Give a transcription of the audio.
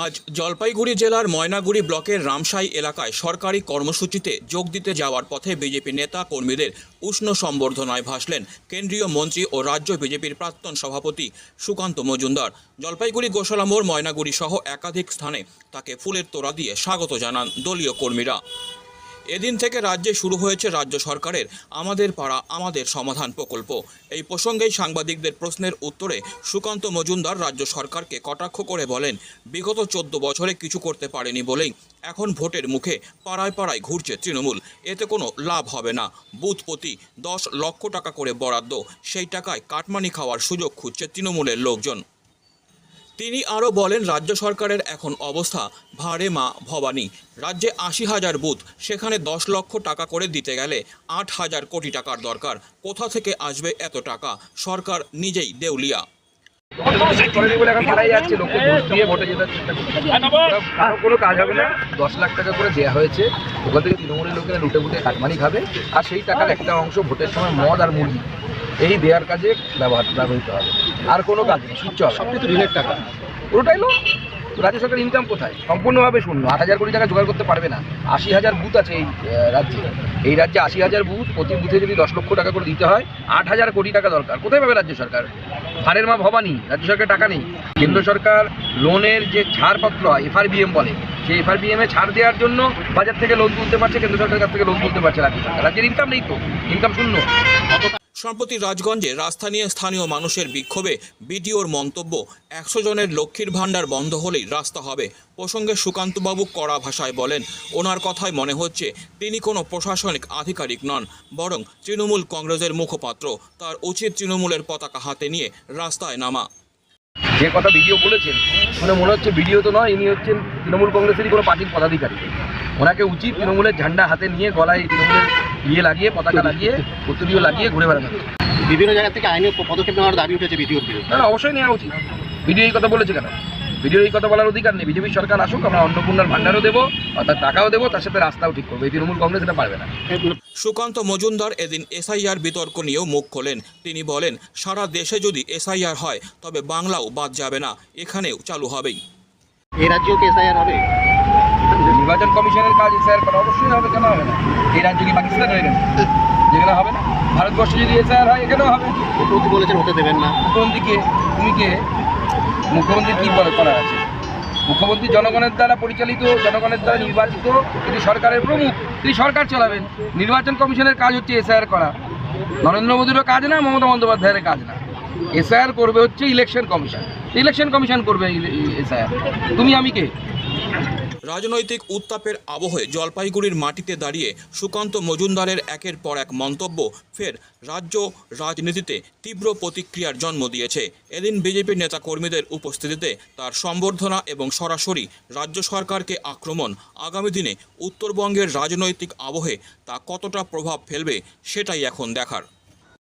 আজ জলপাইগুড়ি জেলার ময়নাগুড়ি ব্লকের রামসাই এলাকায় সরকারি কর্মসূচিতে যোগ দিতে যাওয়ার পথে বিজেপি নেতা কর্মীদের উষ্ণ সম্বর্ধনায় ভাসলেন কেন্দ্রীয় মন্ত্রী ও রাজ্য বিজেপির প্রাক্তন সভাপতি সুকান্ত মজুমদার। জলপাইগুড়ি গোশালা মোড়, ময়নাগুড়ি সহ একাধিক স্থানে তাকে ফুলের তোড়া দিয়ে স্বাগত জানান দলীয় কর্মীরা। এদিন থেকে রাজ্যে শুরু হয়েছে রাজ্য সরকারের আমাদের পাড়া, আমাদের সমাধান প্রকল্প। এই প্রসঙ্গেই সাংবাদিকদের প্রশ্নের উত্তরে সুকান্ত মজুমদার রাজ্য সরকারকে কটাক্ষ করে বলেন, বিগত চোদ্দ বছরে কিছু করতে পারেনি বলেই এখন ভোটের মুখে পাড়ায় পাড়ায় ঘুরছে তৃণমূল। এতে কোনো লাভ হবে না। বুথ প্রতি দশ লক্ষ টাকা করে বরাদ্দ, সেই টাকায় কাটমানি খাওয়ার সুযোগ খুঁজছে তৃণমূলের লোকজন। তিনি আরও বলেন, রাজ্য সরকারের এখন অবস্থা ভারে মা ভবানী। রাজ্যে আশি হাজার বুথ, সেখানে দশ লক্ষ টাকা করে দিতে গেলে আট হাজার কোটি টাকার দরকার। কোথা থেকে আসবে এত টাকা? সরকার নিজেই দেউলিয়া। কোনো কাজ হবে না। দশ লাখ টাকা করে দেওয়া হয়েছে। ওখান থেকে তৃণমূলের লোকেরা লুটে ফুটে কাটমানি খাবে। আর সেই টাকার একটা অংশ ভোটের সময় মদ আর মুরগি। এই দেওয়ার কাজে ব্যবহার ব্যবহৃত হবে। আর কোনো কাজ নেই হবে সবই তো ঋণের টাকা। পুরোটাই লো রাজ্য সরকার ইনকাম কোথায়? সম্পূর্ণভাবে শূন্য। আট হাজার কোটি টাকা জোগাড় করতে পারবে না। আশি হাজার বুথ আছে এই রাজ্যে। এই রাজ্যে আশি হাজার বুথ প্রতি বুথে যদি দশ লক্ষ টাকা করে দিতে হয় আট হাজার কোটি টাকা দরকার। কোথায় পাবে রাজ্য সরকার? হারের মা ভবানী রাজ্য সরকার টাকা নেই। কেন্দ্র সরকার লোনের যে ছাড়পত্র হয় এফআরবিএম বলে সেই এফআরবিএম এ ছাড় দেওয়ার জন্য বাজার থেকে লোন তুলতে পারছে কেন্দ্র সরকারের কাছ থেকে লোন তুলতে পারছে রাজ্য সরকার। রাজ্যের ইনকাম নেই তো। ইনকাম শূন্য। সম্প্রতি রাজগঞ্জে রাস্তা নিয়ে স্থানীয় মানুষের বিক্ষোভে বিডিওর মন্তব্য, একশো জনের লক্ষ্মীর ভাণ্ডার বন্ধ হলেই রাস্তা হবে প্রসঙ্গে সুকান্তবাবু কড়া ভাষায় বলেন, ওনার কথায় মনে হচ্ছে তিনি কোনো প্রশাসনিক আধিকারিক নন, বরং তৃণমূল কংগ্রেসের মুখপাত্র। তার উচিত তৃণমূলের পতাকা হাতে নিয়ে রাস্তায় নামা। যে কথা ভিডিও বলেছেন শুনে মনে হচ্ছে ভিডিও তো নয়, ইনি হচ্ছেন তৃণমূল কংগ্রেসেরই কোনো পার্টির পদাধিকারী। ওনাকে উচিত তৃণমূলের ঝান্ডা হাতে নিয়ে গলায় তৃণমূলের ইয়ে লাগিয়ে পতাকা লাগিয়ে উত্তরীয় লাগিয়ে ঘুরে বেড়ানো। বিভিন্ন জায়গা থেকে আইনি পদক্ষেপ নেওয়ার দাবি উঠেছে বিডিওর বিরুদ্ধে। না না, অবশ্যই নেওয়া উচিত। ভিডিও এই কথা বলেছে কেন? ভিডিও এই কথা বলার অধিকার নেই। বিজেপি সরকার আসুক আমরা অন্নপূর্ণার ভান্ডারও দেবো অর্থাৎ টাকাও দেবো তার সাথে রাস্তাও ঠিক করব। এই তৃণমূল কংগ্রেস এটা পারবে না। সুকান্ত মজুমদার এদিন এসআইআর বিতর্ক নিয়েও মুখ খোলেন। তিনি বলেন সারা দেশে যদি এসআইআর হয় তবে বাংলাও বাদ যাবে না। এখানেও চালু হবেই। এ রাজ্যেও কি এসআইআর হবে? কমিশনের কাজ এসআইআর করা অবশ্যই হবে কেন হবে না? এই রাজ্য কি পাকিস্তান হয়ে গেছে? যেখানে হবে না। ভারতবর্ষে যদি এসআইআর হয় এখানেও হবে। মুখ্যমন্ত্রী বলেছেন হতে দেবেন না। মুখ্যমন্ত্রীকে তুমি কে? মুখ্যমন্ত্রী কী বলে করার আছে? মুখ্যমন্ত্রী জনগণের দ্বারা পরিচালিত জনগণের দ্বারা নির্বাচিত তিনি সরকারের প্রমুখ। তিনি সরকার চালাবেন। নির্বাচন কমিশনের কাজ হচ্ছে এসআইআর করা। নরেন্দ্র মোদীরও কাজ না মমতা বন্দ্যোপাধ্যায়ের কাজ না। এসআইআর করবে হচ্ছে ইলেকশন কমিশন। ইলেকশন কমিশন করবে এসআইআর। তুমি আমি কে? রাজনৈতিক উত্তাপের আবহে জলপাইগুড়ির মাটিতে দাঁড়িয়ে সুকান্ত মজুমদারের একের পর এক মন্তব্য ফের রাজ্য রাজনীতিতে তীব্র প্রতিক্রিয়ার জন্ম দিয়েছে। এদিন বিজেপির নেতাকর্মীদের উপস্থিতিতে তার সম্বর্ধনা এবং সরাসরি রাজ্য সরকারকে আক্রমণ আগামী দিনে উত্তরবঙ্গের রাজনৈতিক আবহে তা কতটা প্রভাব ফেলবে সেটাই এখন দেখার।